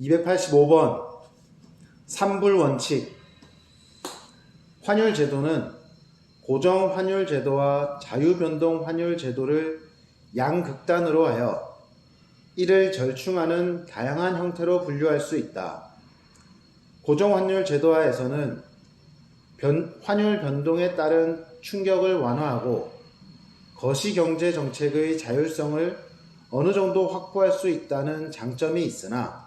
285번 3불 원칙 환율 제도는 고정 환율 제도와 자유 변동 환율 제도를 양극단으로 하여 이를 절충하는 다양한 형태로 분류할 수 있다. 고정 환율 제도하에서는 변- 환율 변동에 따른 충격을 완화하고 거시 경제 정책의 자율성을 어느 정도 확보할 수 있다는 장점이 있으나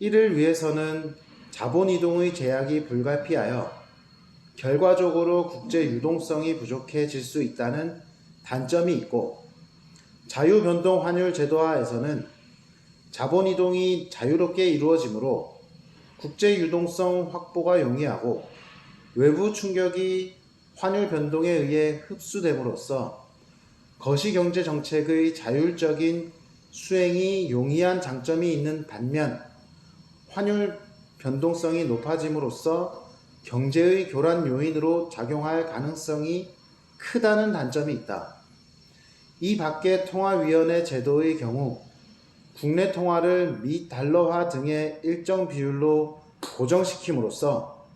이를 위해서는 자본 이동의 제약이 불가피하여 결과적으로 국제 유동성이 부족해질 수 있다는 단점이 있고 자유 변동 환율 제도하에서는 자본 이동이 자유롭게 이루어지므로 국제 유동성 확보가 용이하고 외부 충격이 환율 변동에 의해 흡수됨으로써 거시 경제 정책의 자율적인 수행이 용이한 장점이 있는 반면 환율 변동성이 높아짐으로써 경제의 교란 요인으로 작용할 가능성이 크다는 단점이 있다. 이 밖에 통화위원회 제도의 경우 국내 통화를 미 달러화 등의 일정 비율로 고정시킴으로써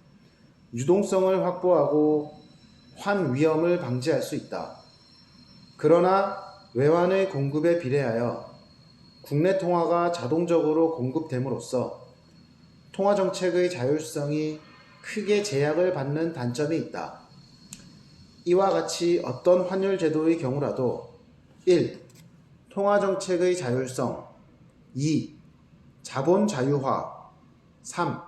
유동성을 확보하고 환 위험을 방지할 수 있다. 그러나 외환의 공급에 비례하여 국내 통화가 자동적으로 공급됨으로써 통화 정책의 자율성이 크게 제약을 받는 단점이 있다. 이와 같이 어떤 환율 제도의 경우라도 1. 통화 정책의 자율성 2. 자본 자유화 3.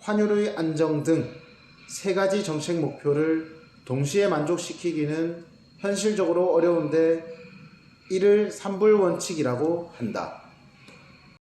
환율의 안정 등 세 가지 정책 목표를 동시에 만족시키기는 현실적으로 어려운데 이를 삼불 원칙이라고 한다.